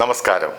നമസ്കാരം.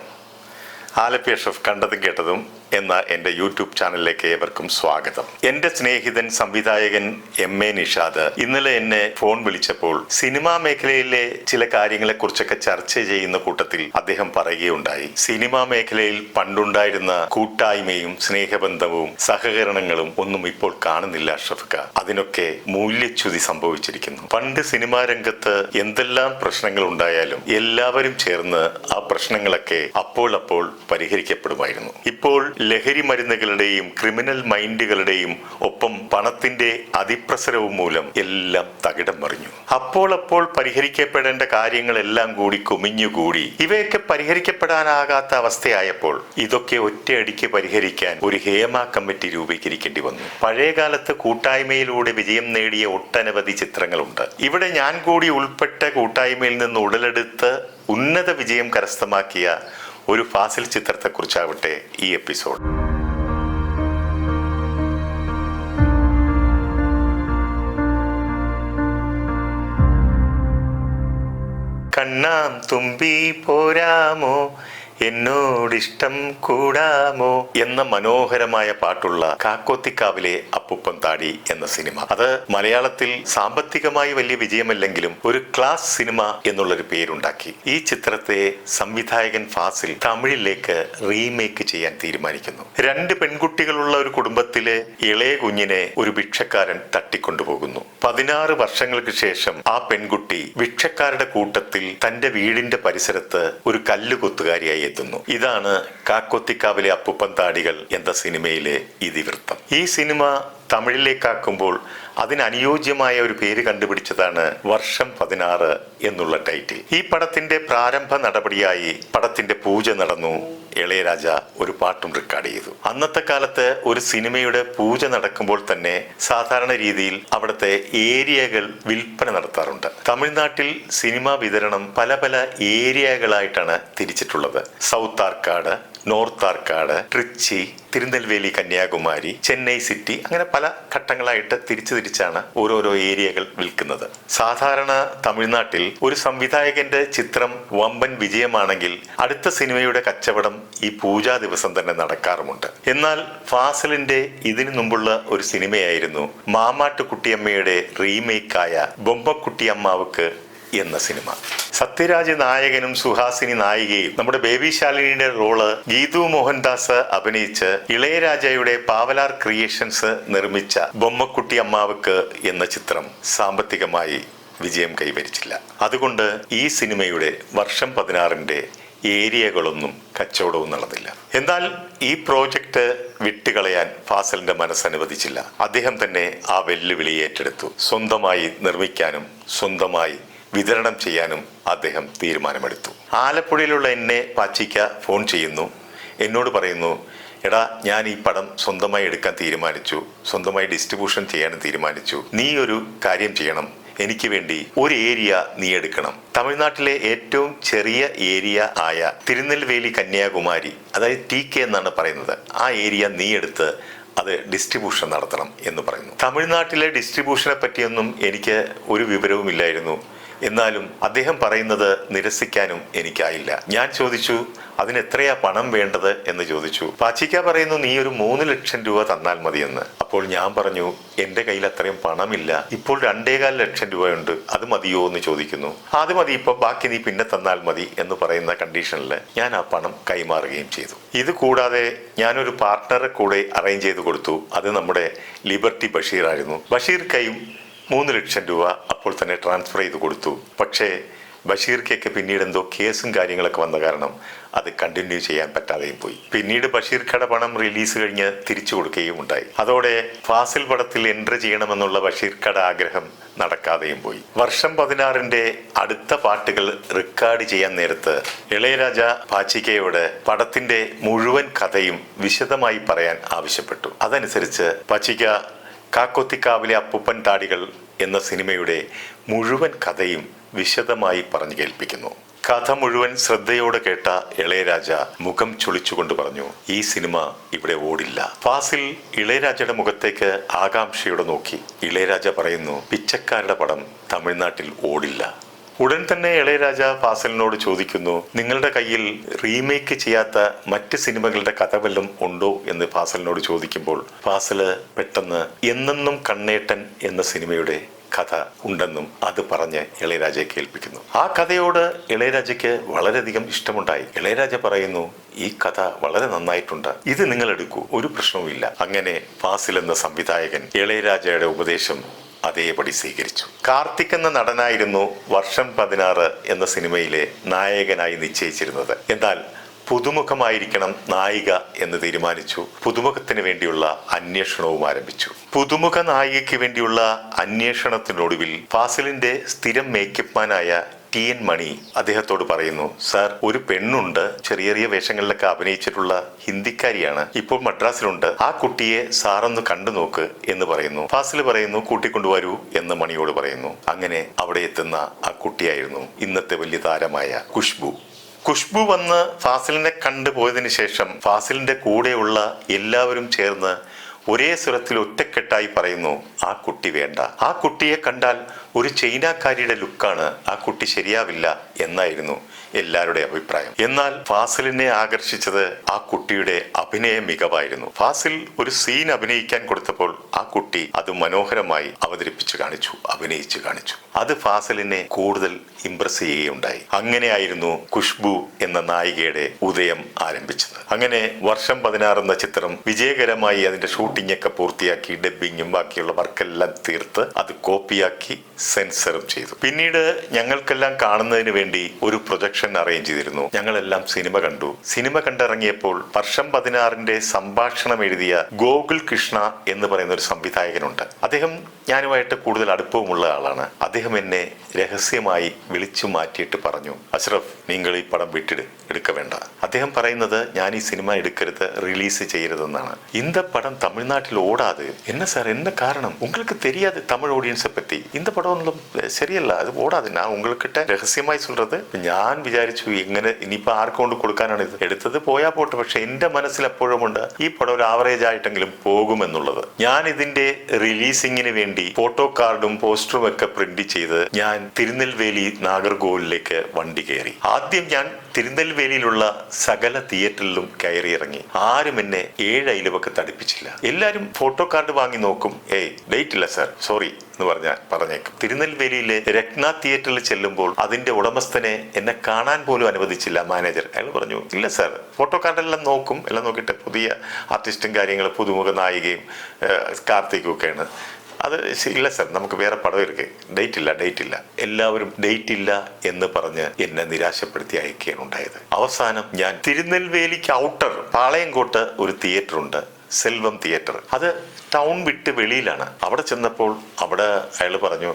ആലപ്പി എഫ് കണ്ടതും കേട്ടതും എന്ന എന്റെ യൂട്യൂബ് ചാനലിലേക്ക് ഏവർക്കും സ്വാഗതം. എന്റെ സ്നേഹിതൻ സംവിധായകൻ എം എ നിഷാദ് ഇന്നലെ എന്നെ ഫോൺ വിളിച്ചപ്പോൾ സിനിമാ മേഖലയിലെ ചില കാര്യങ്ങളെ കുറിച്ചൊക്കെ ചർച്ച ചെയ്യുന്ന കൂട്ടത്തിൽ അദ്ദേഹം പറയുകയുണ്ടായി. സിനിമാ മേഖലയിൽ പണ്ടുണ്ടായിരുന്ന കൂട്ടായ്മയും സ്നേഹബന്ധവും സഹകരണങ്ങളും ഒന്നും ഇപ്പോൾ കാണുന്നില്ല അഷ്റഫ്ക അതിനൊക്കെ മൂല്യച്യുതി സംഭവിച്ചിരിക്കുന്നു. പണ്ട് സിനിമാ രംഗത്ത് എന്തെല്ലാം പ്രശ്നങ്ങൾ ഉണ്ടായാലും എല്ലാവരും ചേർന്ന് ആ പ്രശ്നങ്ങളൊക്കെ അപ്പോൾ അപ്പോൾ പരിഹരിക്കപ്പെടുമായിരുന്നു. ഇപ്പോൾ ലഹരി മരുന്നുകളുടെയും ക്രിമിനൽ മൈൻഡുകളുടെയും ഒപ്പം പണത്തിന്റെ അതിപ്രസരവും മൂലം എല്ലാം തകിടം മറിഞ്ഞു. അപ്പോൾ അപ്പോൾ പരിഹരിക്കപ്പെടേണ്ട കാര്യങ്ങളെല്ലാം കൂടി കുമിഞ്ഞുകൂടി. ഇവയൊക്കെ പരിഹരിക്കപ്പെടാനാകാത്ത അവസ്ഥയായപ്പോൾ ഇതൊക്കെ ഒറ്റയടിക്ക് പരിഹരിക്കാൻ ഒരു ഹേമ കമ്മിറ്റി രൂപീകരിക്കേണ്ടി വന്നു. പഴയകാലത്ത് കൂട്ടായ്മയിലൂടെ വിജയം നേടിയ ഒട്ടനവധി ചിത്രങ്ങളുണ്ട്. ഇവിടെ ഞാൻ കൂടി ഉൾപ്പെട്ട കൂട്ടായ്മയിൽ നിന്ന് ഉടലെടുത്ത് ഉന്നത വിജയം കരസ്ഥമാക്കിയ ഒരു ഫാസിൽ ചിത്രത്തെക്കുറിച്ചാവട്ടെ ഈ എപ്പിസോഡ്. കണ്ണാം തുമ്പി പോരാമോ? എന്നോടിഷ്ടം കൂടാമോ? എന്ന മനോഹരമായ പാട്ടുള്ള കാക്കോത്തിക്കാവിലെ അപ്പുപ്പൻ താടി എന്ന സിനിമ. അത് മലയാളത്തിൽ സാമ്പത്തികമായി വലിയ വിജയമല്ലെങ്കിലും ഒരു ക്ലാസ് സിനിമ എന്നുള്ളൊരു പേരുണ്ടാക്കി. ഈ ചിത്രത്തെ സംവിധായകൻ ഫാസിൽ തമിഴിലേക്ക് റീമേക്ക് ചെയ്യാൻ തീരുമാനിക്കുന്നു. രണ്ട് പെൺകുട്ടികളുള്ള ഒരു കുടുംബത്തിലെ ഇളയ കുഞ്ഞിനെ ഒരു ഭിക്ഷക്കാരൻ തട്ടിക്കൊണ്ടുപോകുന്നു. പതിനാറ് വർഷങ്ങൾക്ക് ശേഷം ആ പെൺകുട്ടി ഭിക്ഷക്കാരുടെ കൂട്ടത്തിൽ തന്റെ വീടിന്റെ പരിസരത്ത് ഒരു കല്ലുകൊത്തുകാരിയായി എത്തുന്നു. ഇതാണ് കാക്കൊത്തിക്കാവിലെ അപ്പുപ്പൻ താടികൾ എന്ന സിനിമയിലെ ഇതിവൃത്തം. ഈ സിനിമ തമിഴിലേക്കാക്കുമ്പോൾ അതിനനുയോജ്യമായ ഒരു പേര് കണ്ടുപിടിച്ചതാണ് വർഷം പതിനാറ് എന്നുള്ള ടൈറ്റിൽ. ഈ പടത്തിന്റെ പ്രാരംഭ നടപടിയായി പടത്തിന്റെ പൂജ നടന്നു. ഇളയരാജ ഒരു പാട്ടും റെക്കോർഡ് ചെയ്തു. അന്നത്തെ കാലത്ത് ഒരു സിനിമയുടെ പൂജ നടക്കുമ്പോൾ തന്നെ സാധാരണ രീതിയിൽ അവിടുത്തെ ഏരിയകൾ വിൽപ്പന നടത്താറുണ്ട്. തമിഴ്നാട്ടിൽ സിനിമ വിതരണം പല പല ഏരിയകളായിട്ടാണ് തിരിച്ചിട്ടുള്ളത്. South Arcot north Arcot Trichy Tirunelveli Kanyakumari Chennai city അങ്ങനെ പല ഘട്ടങ്ങളായിട്ട് തിരിച്ചു തിരിച്ചാണ് ഓരോരോ ഏരിയകൾ വിൽക്കുന്നത്. സാധാരണ തമിഴ്നാട്ടിൽ ഒരു സംവിധായകന്റെ ചിത്രം വമ്പൻ വിജയമാണെങ്കിൽ അടുത്ത സിനിമയുടെ കച്ചവടം ഈ പൂജാ ദിവസം തന്നെ നടക്കാറുമുണ്ട്. എന്നാൽ ഫാസലിന്റെ ഇതിനു മുമ്പുള്ള ഒരു സിനിമയായിരുന്നു മാമാട്ടുകുട്ടിയമ്മയുടെ റീമേക്കായ ബൊമ്പക്കുട്ടിയമ്മാവുക്ക് എന്ന സിനിമ. സത്യരാജ് നായകനും സുഹാസിനി നായികയും നമ്മുടെ ബേബി ശാലിനിയുടെ റോൾ ഗീതു മോഹൻദാസ് അഭിനയിച്ച് ഇളയരാജയുടെ പാവലാർ ക്രിയേഷൻസ് നിർമ്മിച്ച ബൊമ്മക്കുട്ടി അമ്മാവക്ക് എന്ന ചിത്രം സാമ്പത്തികമായി വിജയം കൈവരിച്ചില്ല. അതുകൊണ്ട് ഈ സിനിമയുടെ വർഷം പതിനാറിന്റെ ഏരിയകളൊന്നും കച്ചവടവും നടന്നില്ല. എന്നാൽ ഈ പ്രോജക്റ്റ് വിട്ടുകളയാൻ ഫാസലിന്റെ മനസ്സ് അനുവദിച്ചില്ല. അദ്ദേഹം തന്നെ ആ വെല്ലുവിളി ഏറ്റെടുത്തു. സ്വന്തമായി നിർമ്മിക്കാനും സ്വന്തമായി വിതരണം ചെയ്യാനും അദ്ദേഹം തീരുമാനമെടുത്തു. ആലപ്പുഴയിലുള്ള എന്നെ പാച്ചിക്ക ഫോൺ ചെയ്യുന്നു. എന്നോട് പറയുന്നു എടാ ഞാൻ ഈ പടം സ്വന്തമായി എടുക്കാൻ തീരുമാനിച്ചു. സ്വന്തമായി ഡിസ്ട്രിബ്യൂഷൻ ചെയ്യാനും തീരുമാനിച്ചു. നീ ഒരു കാര്യം ചെയ്യണം. എനിക്ക് വേണ്ടി ഒരു ഏരിയ നീ എടുക്കണം. തമിഴ്നാട്ടിലെ ഏറ്റവും ചെറിയ ഏരിയ ആയ തിരുനെൽവേലി കന്യാകുമാരി അതായത് ടി കെ എന്നാണ് പറയുന്നത് ആ ഏരിയ നീ എടുത്ത് അത് ഡിസ്ട്രിബ്യൂഷൻ നടത്തണം എന്ന് പറയുന്നു. തമിഴ്നാട്ടിലെ ഡിസ്ട്രിബ്യൂഷനെ പറ്റിയൊന്നും എനിക്ക് ഒരു വിവരവുമില്ലായിരുന്നു. എന്നാലും അദ്ദേഹം പറയുന്നത് നിരസിക്കാനും എനിക്കായില്ല. ഞാൻ ചോദിച്ചു അതിന് എത്രയാ പണം വേണ്ടത്? എന്ന് ചോദിച്ചു. പാച്ചിക്ക പറയുന്നു നീ ഒരു മൂന്ന് ലക്ഷം രൂപ തന്നാൽ മതിയെന്ന്. അപ്പോൾ ഞാൻ പറഞ്ഞു എന്റെ കയ്യിൽ അത്രയും പണമില്ല. ഇപ്പോൾ രണ്ടേകാൽ ലക്ഷം രൂപയുണ്ട്. അത് മതിയോ? എന്ന് ചോദിക്കുന്നു. അത് മതി ഇപ്പൊ ബാക്കി നീ പിന്നെ തന്നാൽ മതി എന്ന് പറയുന്ന കണ്ടീഷനിൽ ഞാൻ ആ പണം കൈമാറുകയും ചെയ്തു. ഇത് കൂടാതെ ഞാനൊരു പാർട്ട്ണറെ കൂടെ അറേഞ്ച് ചെയ്ത് കൊടുത്തു. അത് നമ്മുടെ ലിബർട്ടി ബഷീർ ആയിരുന്നു ബഷീർ കൈയും മൂന്ന് ലക്ഷം രൂപ അപ്പോൾ തന്നെ ട്രാൻസ്ഫർ ചെയ്ത് കൊടുത്തു. പക്ഷേ ബഷീർക്കൊക്കെ പിന്നീട് എന്തോ കേസും കാര്യങ്ങളൊക്കെ വന്ന കാരണം അത് കണ്ടിന്യൂ ചെയ്യാൻ പറ്റാതെയും പോയി. പിന്നീട് ബഷീർക്കയുടെ പണം റിലീസ് കഴിഞ്ഞ് തിരിച്ചു കൊടുക്കുകയും ഉണ്ടായി. അതോടെ ഫാസിൽ പടത്തിൽ എൻട്രി ചെയ്യണമെന്നുള്ള ബഷീർക്കയുടെ ആഗ്രഹം നടക്കാതെയും പോയി. വർഷം പതിനാറിന്റെ അടുത്ത പാട്ടുകൾ റെക്കോർഡ് ചെയ്യാൻ നേരത്ത് ഇളയരാജ പാച്ചിക്കയോട് പടത്തിന്റെ മുഴുവൻ കഥയും വിശദമായി പറയാൻ ആവശ്യപ്പെട്ടു. അതനുസരിച്ച് പാച്ചിക്ക കാക്കൊത്തിക്കാവിലെ അപ്പുപ്പൻ താടികൾ എന്ന സിനിമയുടെ മുഴുവൻ കഥയും വിശദമായി പറഞ്ഞു കേൾപ്പിക്കുന്നു. കഥ മുഴുവൻ ശ്രദ്ധയോടെ കേട്ട ഇളയരാജ മുഖം ചുളിച്ചുകൊണ്ട് പറഞ്ഞു ഈ സിനിമ ഇവിടെ ഓടില്ല. ഫാസിൽ ഇളയരാജയുടെ മുഖത്തേക്ക് ആകാംക്ഷയോടെ നോക്കി. ഇളയരാജ പറയുന്നു പിച്ചക്കാരുടെ പടം തമിഴ്നാട്ടിൽ ഓടില്ല. ഉടൻ തന്നെ ഇളയരാജ ഫാസലിനോട് ചോദിക്കുന്നു നിങ്ങളുടെ കയ്യിൽ റീമേക്ക് ചെയ്യാത്ത മറ്റ് സിനിമകളുടെ കഥ വല്ലതും ഉണ്ടോ? എന്ന് ഫാസലിനോട് ചോദിക്കുമ്പോൾ ഫാസൽ പെട്ടെന്ന് എന്നെന്നും കണ്ണേട്ടൻ എന്ന സിനിമയുടെ കഥ ഉണ്ടെന്നും അത് പറഞ്ഞ് ഇളയരാജയെ കേൾപ്പിക്കുന്നു. ആ കഥയോട് ഇളയരാജയ്ക്ക് വളരെയധികം ഇഷ്ടമുണ്ടായി. ഇളയരാജ പറയുന്നു ഈ കഥ വളരെ നന്നായിട്ടുണ്ട്. ഇത് നിങ്ങൾ എടുക്കൂ. ഒരു പ്രശ്നവുമില്ല. അങ്ങനെ ഫാസിൽ എന്ന സംവിധായകൻ ഇളയരാജയുടെ ഉപദേശം അതേപടി സ്വീകരിച്ചു. കാർത്തിക് എന്ന നടനായിരുന്നു വർഷം പതിനാറ് എന്ന സിനിമയിലെ നായകനായി നിശ്ചയിച്ചിരുന്നത്. എന്നാൽ പുതുമുഖമായിരിക്കണം നായിക എന്ന് തീരുമാനിച്ചു. പുതുമുഖത്തിന് വേണ്ടിയുള്ള അന്വേഷണവും ആരംഭിച്ചു. പുതുമുഖ നായികയ്ക്ക് വേണ്ടിയുള്ള അന്വേഷണത്തിനൊടുവിൽ ഫാസിലിന്റെ സ്ഥിരം മേക്കപ്പ് മാനായ ടി എൻ മണി അദ്ദേഹത്തോട് പറയുന്നു സാർ ഒരു പെണ്ണുണ്ട് ചെറിയ ചെറിയ വേഷങ്ങളിലൊക്കെ അഭിനയിച്ചിട്ടുള്ള ഹിന്ദിക്കാരിയാണ്. ഇപ്പോൾ മദ്രാസിലുണ്ട്. ആ കുട്ടിയെ സാറൊന്ന് കണ്ടു നോക്ക് എന്ന് പറയുന്നു. ഫാസിൽ പറയുന്നു കൂട്ടിക്കൊണ്ടുവരൂ എന്ന് മണിയോട് പറയുന്നു. അങ്ങനെ അവിടെ എത്തുന്ന ആ കുട്ടിയായിരുന്നു ഇന്നത്തെ വലിയ താരമായ ഖുഷ്ബു. ഖുഷ്ബു വന്ന് ഫാസിലിനെ കണ്ടുപോയതിനു ശേഷം ഫാസിലിന്റെ കൂടെയുള്ള എല്ലാവരും ചേർന്ന് ഒരേ സ്വരത്തിൽ ഒറ്റക്കെട്ടായി പറയുന്നു ആ കുട്ടി വേണ്ട. ആ കുട്ടിയെ കണ്ടാൽ ഒരു ചൈനക്കാരിയുടെ ലുക്കാണ് ആ കുട്ടി ശരിയാവില്ല എന്നായിരുന്നു എല്ലാവരുടെ അഭിപ്രായം. എന്നാൽ ഫാസിലിനെ ആകർഷിച്ചത് ആ കുട്ടിയുടെ അഭിനയ മികവായിരുന്നു. ഫാസിൽ ഒരു സീൻ അഭിനയിക്കാൻ കൊടുത്തപ്പോൾ ആ കുട്ടി അത് മനോഹരമായി അവതരിപ്പിച്ചു കാണിച്ചു അഭിനയിച്ചു കാണിച്ചു. അത് ഫാസിലിനെ കൂടുതൽ ഇംപ്രസ് ചെയ്യുകയുണ്ടായി. അങ്ങനെയായിരുന്നു ഖുഷ്ബു എന്ന നായികയുടെ ഉദയം ആരംഭിച്ചത്. അങ്ങനെ വർഷം പതിനാറ് എന്ന ചിത്രം വിജയകരമായി അതിന്റെ ഷൂട്ടിംഗ് ഷൂട്ടിങ്ങൊക്കെ പൂർത്തിയാക്കി ഡബിങ്ങും ബാക്കിയുള്ള വർക്കെല്ലാം തീർത്ത് അത് കോപ്പിയാക്കി സെൻസറും ചെയ്തു. പിന്നീട് ഞങ്ങൾക്കെല്ലാം കാണുന്നതിന് വേണ്ടി ഒരു പ്രൊജക്ഷൻ അറേഞ്ച് ചെയ്തിരുന്നു. ഞങ്ങളെല്ലാം സിനിമ കണ്ടു. സിനിമ കണ്ടിറങ്ങിയപ്പോൾ വർഷം പതിനാറിന്റെ സംഭാഷണം എഴുതിയ ഗോകുൽ കൃഷ്ണ എന്ന് പറയുന്ന ഒരു സംവിധായകനുണ്ട്. അദ്ദേഹം ഞാനുമായിട്ട് കൂടുതൽ അടുപ്പവുമുള്ള ആളാണ്. അദ്ദേഹം എന്നെ രഹസ്യമായി വിളിച്ചു മാറ്റിയിട്ട് പറഞ്ഞു അഷ്റഫ് നിങ്ങൾ ഈ പടം വിട്ടിട് എടുക്ക വേണ്ട അദ്ദേഹം പറയുന്നത് ഞാൻ ഈ സിനിമ എടുക്കരുത് റിലീസ് ചെയ്യരുതെന്നാണ്. ഇന്ത പടം തമിഴ് தமிழ்நாட்டில் ஓடாது என்ன சார் என்ன காரணம் உங்களுக்கு தெரியாது தமிழ் ஆடியன்ஸை பற்றி இந்த പടം ശരിയല്ല. അത് ഓടാതെ ഞാൻ ഉങ്ങൾക്കിട്ട രഹസ്യമായി ചൊല്ലത് ഞാൻ വിചാരിച്ചു ഇങ്ങനെ ഇനിയിപ്പോൾ ആർക്കൊണ്ട് കൊടുക്കാനാണ് ഇത്? എടുത്തത് പോയാ പോട്ടെ പക്ഷേ എന്റെ മനസ്സിൽ എപ്പോഴും ഉണ്ട് ഈ പടം ഒരു ആവറേജ് ആയിട്ടെങ്കിലും പോകുമെന്നുള്ളത്. ഞാൻ ഇതിന്റെ റിലീസിങ്ങിന് വേണ്ടി ഫോട്ടോ കാർഡും പോസ്റ്ററും ഒക്കെ പ്രിന്റ് ചെയ്ത് ഞാൻ തിരുനെൽവേലി നാഗർകോവിലേക്ക് വണ്ടി കയറി. ആദ്യം ഞാൻ തിരുനെൽവേലിയിലുള്ള സകല തിയേറ്ററിലും കയറി ഇറങ്ങി ആരും എന്നെ ഏഴ് തടിപ്പിച്ചില്ല. എല്ലാരും ഫോട്ടോ കാർഡ് വാങ്ങി നോക്കും. ഏയ് ഡേറ്റ് ഇല്ല സാർ സോറി എന്ന് പറഞ്ഞ പറഞ്ഞേക്കും. തിരുനെൽവേലിയിലെ രത്ന തിയേറ്ററിൽ ചെല്ലുമ്പോൾ അതിന്റെ ഉടമസ്ഥനെ എന്നെ കാണാൻ പോലും അനുവദിച്ചില്ല മാനേജർ അയാൾ പറഞ്ഞു ഇല്ല സാർ ഫോട്ടോ കാർഡെല്ലാം നോക്കും. എല്ലാം നോക്കിയിട്ട് പുതിയ ആർട്ടിസ്റ്റും കാര്യങ്ങളും പുതുമുഖ നായികയും കാർത്തിക്കും ഒക്കെയാണ് അത് ഇല്ല സർ നമുക്ക് വേറെ പടം ഇരിക്കെ ഡേറ്റ് ഇല്ല ഡേറ്റ് ഇല്ല. എല്ലാവരും ഡേറ്റ് ഇല്ല എന്ന് പറഞ്ഞ് എന്നെ നിരാശപ്പെടുത്തി അയക്കുകയാണ് ഉണ്ടായത്. അവസാനം ഞാൻ തിരുനെൽവേലിക്ക് ഔട്ടർ പാളയംകോട്ട് ഒരു തിയേറ്റർ ഉണ്ട് സെൽവം തിയേറ്റർ അത് ടൗൺ വിട്ട് വെളിയിലാണ്. അവിടെ ചെന്നപ്പോൾ അവിടെ അയാൾ പറഞ്ഞു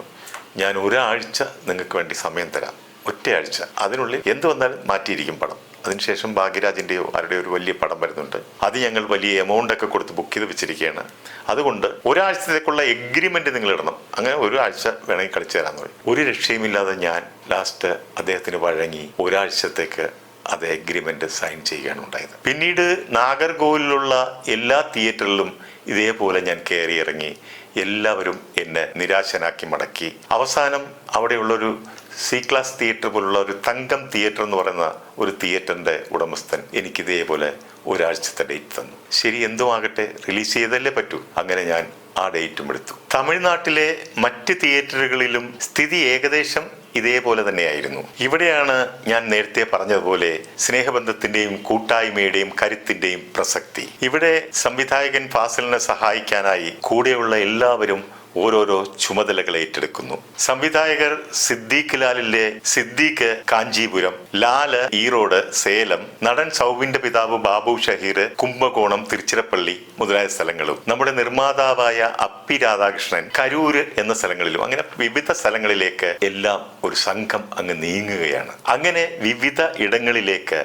ഞാൻ ഒരാഴ്ച നിങ്ങൾക്ക് വേണ്ടി സമയം തരാം. ഒറ്റയാഴ്ച. അതിനുള്ളിൽ എന്ത് വന്നാലും മാറ്റിയിരിക്കും പടം. അതിനുശേഷം ഭാഗ്യരാജിന്റെയോ ആരുടെയോ ഒരു വലിയ പടം വരുന്നുണ്ട്. അത് ഞങ്ങൾ വലിയ എമൗണ്ട് ഒക്കെ കൊടുത്ത് ബുക്ക് ചെയ്ത് വെച്ചിരിക്കുകയാണ്. അതുകൊണ്ട് ഒരാഴ്ചത്തേക്കുള്ള എഗ്രിമെന്റ് നിങ്ങൾ ഇടണം. അങ്ങനെ ഒരാഴ്ച വേണമെങ്കിൽ കളിച്ചു തരാന്ന് പറയും ഒരു രക്ഷയുമില്ലാതെ ഞാൻ ലാസ്റ്റ് അദ്ദേഹത്തിന് വഴങ്ങി ഒരാഴ്ചത്തേക്ക് അത് എഗ്രിമെന്റ് സൈൻ ചെയ്യുകയാണ് ഉണ്ടായത്. പിന്നീട് നാഗർകോവിലുള്ള എല്ലാ തിയേറ്ററിലും ഇതേപോലെ ഞാൻ കയറി ഇറങ്ങി എല്ലാവരും എന്നെ നിരാശനാക്കി മടക്കി. അവസാനം അവിടെയുള്ളൊരു സി ക്ലാസ് തിയേറ്റർ പോലുള്ള ഒരു തങ്കം തിയേറ്റർ എന്ന് പറയുന്ന ഒരു തിയേറ്ററിന്റെ ഉടമസ്ഥൻ എനിക്ക് ഇതേപോലെ ഒരാഴ്ചത്തെ ഡേറ്റ് തന്നു. ശരി എന്തും ആകട്ടെ റിലീസ് ചെയ്തല്ലേ പറ്റൂ. അങ്ങനെ ഞാൻ ആ ഡേറ്റും എടുത്തു. തമിഴ്നാട്ടിലെ മറ്റ് തിയേറ്ററുകളിലും സ്ഥിതി ഏകദേശം ഇതേപോലെ തന്നെയായിരുന്നു. ഇവിടെയാണ് ഞാൻ നേരത്തെ പറഞ്ഞതുപോലെ സ്നേഹബന്ധത്തിന്റെയും കൂട്ടായ്മയുടെയും കരുത്തിന്റെയും പ്രസക്തി. ഇവിടെ സംവിധായകൻ ഫാസിലിനെ സഹായിക്കാനായി കൂടെയുള്ള എല്ലാവരും ഓരോരോ ചുമതലകൾ ഏറ്റെടുക്കുന്നു. സംവിധായകർ സിദ്ദീഖ് ലാലിന്റെ സിദ്ദീഖ് കാഞ്ചീപുരം ലാൽ ഈറോഡ് സേലം നടൻ സൗബിന്റെ പിതാവ് ബാബു ഷഹീർ കുംഭകോണം തിരുച്ചിറപ്പള്ളി മുതലായ സ്ഥലങ്ങളും നമ്മുടെ നിർമ്മാതാവായ അപ്പി രാധാകൃഷ്ണൻ കരൂര് എന്ന സ്ഥലങ്ങളിലും അങ്ങനെ വിവിധ സ്ഥലങ്ങളിലേക്ക് എല്ലാം ഒരു സംഘം അങ്ങ് നീങ്ങുകയാണ്. അങ്ങനെ വിവിധ ഇടങ്ങളിലേക്ക്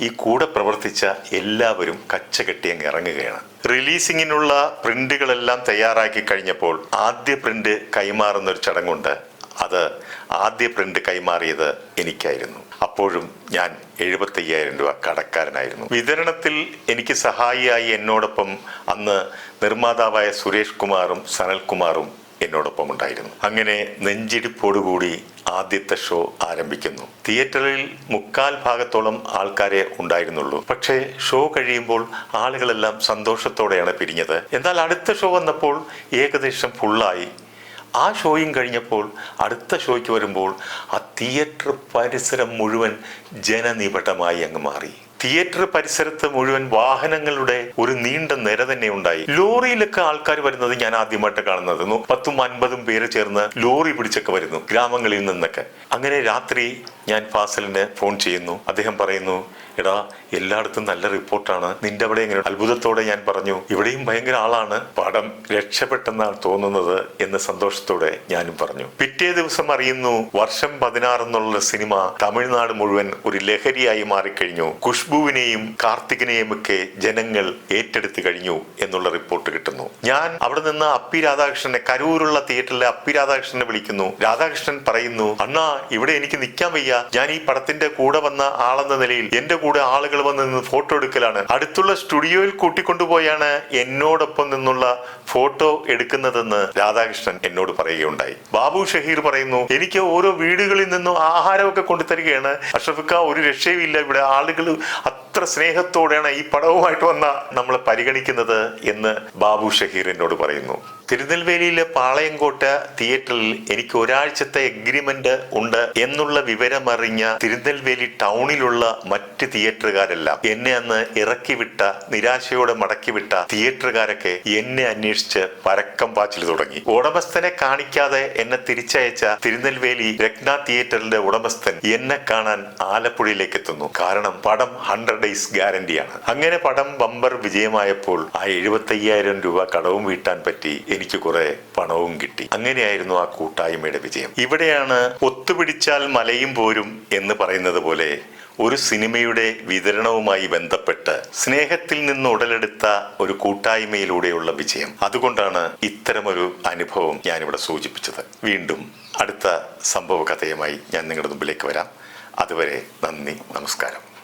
ഈ കൂടെ പ്രവർത്തിച്ച എല്ലാവരും കച്ചകെട്ടി അങ്ങ് ഇറങ്ങുകയാണ്. റിലീസിങ്ങിനുള്ള പ്രിന്റുകളെല്ലാം തയ്യാറാക്കി കഴിഞ്ഞപ്പോൾ ആദ്യ പ്രിന്റ് കൈമാറുന്ന ഒരു ചടങ്ങുണ്ട്. അത് ആദ്യ പ്രിന്റ് കൈമാറിയത് എനിക്കായിരുന്നു. അപ്പോഴും ഞാൻ എഴുപത്തയ്യായിരം രൂപ കടക്കാരനായിരുന്നു. വിതരണത്തിൽ എനിക്ക് സഹായിയായി എന്നോടൊപ്പം അന്ന് നിർമ്മാതാവായ സുരേഷ് കുമാറും സനൽകുമാറും എന്നോടൊപ്പം ഉണ്ടായിരുന്നു അങ്ങനെ നെഞ്ചിടിപ്പോടുകൂടി ആദ്യത്തെ ഷോ ആരംഭിക്കുന്നു. തിയേറ്ററിൽ മുക്കാൽ ഭാഗത്തോളം ആൾക്കാരെ ഉണ്ടായിരുന്നുള്ളൂ. പക്ഷേ ഷോ കഴിയുമ്പോൾ ആളുകളെല്ലാം സന്തോഷത്തോടെയാണ് പിരിഞ്ഞത്. എന്നാൽ അടുത്ത ഷോ വന്നപ്പോൾ ഏകദേശം ഫുള്ളായി ആ ഷോയും കഴിഞ്ഞപ്പോൾ അടുത്ത ഷോയ്ക്ക് വരുമ്പോൾ ആ തിയേറ്റർ പരിസരം മുഴുവൻ ജനനിബിഡമായി അങ്ങ് മാറി. തിയേറ്റർ പരിസരത്ത് മുഴുവൻ വാഹനങ്ങളുടെ ഒരു നീണ്ട നിര തന്നെ ഉണ്ടായി. ലോറിയിലൊക്കെ ആൾക്കാർ വരുന്നത് ഞാൻ ആദ്യമായിട്ട് കാണുന്നത്. പത്തും അൻപതും പേര് ചേർന്ന് ലോറി പിടിച്ചൊക്കെ വരുന്നു ഗ്രാമങ്ങളിൽ നിന്നൊക്കെ. അങ്ങനെ രാത്രി ഞാൻ ഫാസലിനെ ഫോൺ ചെയ്യുന്നു. അദ്ദേഹം പറയുന്നു എടാ എല്ലായിടത്തും നല്ല റിപ്പോർട്ടാണ്. നിന്റെ അവിടെ എങ്ങനെ അത്ഭുതത്തോടെ ഞാൻ പറഞ്ഞു ഇവിടെയും ഭയങ്കര ആളാണ്. പടം രക്ഷപ്പെട്ടെന്നാണ് തോന്നുന്നത് എന്ന് സന്തോഷത്തോടെ ഞാനും പറഞ്ഞു. പിറ്റേ ദിവസം അറിയുന്നു വർഷം പതിനാറ് എന്നുള്ള സിനിമ തമിഴ്നാട് മുഴുവൻ ഒരു ലഹരിയായി മാറിക്കഴിഞ്ഞു. ഖുഷ്ബുവിനെയും കാർത്തികിനെയും ഒക്കെ ജനങ്ങൾ ഏറ്റെടുത്തു കഴിഞ്ഞു എന്നുള്ള റിപ്പോർട്ട് കിട്ടുന്നു. ഞാൻ അവിടെ നിന്ന് അപ്പി രാധാകൃഷ്ണനെ കരൂരുള്ള തിയേറ്ററിലെ അപ്പി രാധാകൃഷ്ണനെ വിളിക്കുന്നു. രാധാകൃഷ്ണൻ പറയുന്നു അണ്ണാ ഇവിടെ എനിക്ക് നിൽക്കാൻ വയ്യ. ഞാൻ ഈ പടത്തിന്റെ കൂടെ വന്ന ആളെന്ന നിലയിൽ എന്റെ കൂടെ ആളുകൾ വന്ന് നിന്ന് ഫോട്ടോ എടുക്കലാണ്. അടുത്തുള്ള സ്റ്റുഡിയോയിൽ കൂട്ടിക്കൊണ്ടുപോയാണ് എന്നോടൊപ്പം നിന്നുള്ള ഫോട്ടോ എടുക്കുന്നതെന്ന് രാധാകൃഷ്ണൻ എന്നോട് പറയുകയുണ്ടായി. ബാബു ഷഹീർ പറയുന്നു എനിക്ക് ഓരോ വീടുകളിൽ നിന്നും ആഹാരമൊക്കെ കൊണ്ടുതരികയാണ്. അഷഫിക്ക ഒരു രക്ഷയുമില്ല ഇവിടെ ആളുകൾ അത്ര സ്നേഹത്തോടെയാണ് ഈ പടവുമായിട്ട് വന്ന നമ്മളെ പരിഗണിക്കുന്നത് എന്ന് ബാബു ഷഹീർ എന്നോട് പറയുന്നു. തിരുനെൽവേലിയിലെ പാളയംകോട്ട തിയേറ്ററിൽ എനിക്ക് ഒരാഴ്ചത്തെ എഗ്രിമെന്റ് ഉണ്ട് എന്നുള്ള വിവരമറിഞ്ഞ തിരുനെൽവേലി ടൗണിലുള്ള മറ്റ് തിയേറ്ററുകാരെല്ലാം എന്നെ അന്ന് ഇറക്കിവിട്ട നിരാശയോടെ മടക്കിവിട്ട തിയേറ്ററുകാരൊക്കെ എന്നെ അന്വേഷിച്ച് പരക്കം പാച്ചിൽ തുടങ്ങി. ഉടമസ്ഥനെ കാണിക്കാതെ എന്നെ തിരിച്ചയച്ച തിരുനെൽവേലി രത്ന തിയേറ്ററിന്റെ ഉടമസ്ഥൻ എന്നെ കാണാൻ ആലപ്പുഴയിലേക്ക് എത്തുന്നു. കാരണം പടം ഹൺഡ്രഡ് ഡേയ്സ് ഗ്യാരണ്ടിയാണ് അങ്ങനെ പടം ബമ്പർ വിജയമായപ്പോൾ ആ എഴുപത്തി അയ്യായിരം രൂപ കടവും വീട്ടാൻ പറ്റി. എനിക്ക് കുറെ പണവും കിട്ടി. അങ്ങനെയായിരുന്നു ആ കൂട്ടായ്മയുടെ വിജയം. ഇവിടെയാണ് ഒത്തുപിടിച്ചാൽ മലയും പോരും എന്ന് പറയുന്നത് പോലെ ഒരു സിനിമയുടെ വിതരണവുമായി ബന്ധപ്പെട്ട് സ്നേഹത്തിൽ നിന്ന് ഉടലെടുത്ത ഒരു കൂട്ടായ്മയിലൂടെയുള്ള വിജയം. അതുകൊണ്ടാണ് ഇത്തരമൊരു അനുഭവം ഞാനിവിടെ സൂചിപ്പിച്ചത്. വീണ്ടും അടുത്ത സംഭവ കഥയുമായി ഞാൻ നിങ്ങളുടെ മുമ്പിലേക്ക് വരാം. അതുവരെ നന്ദി നമസ്കാരം.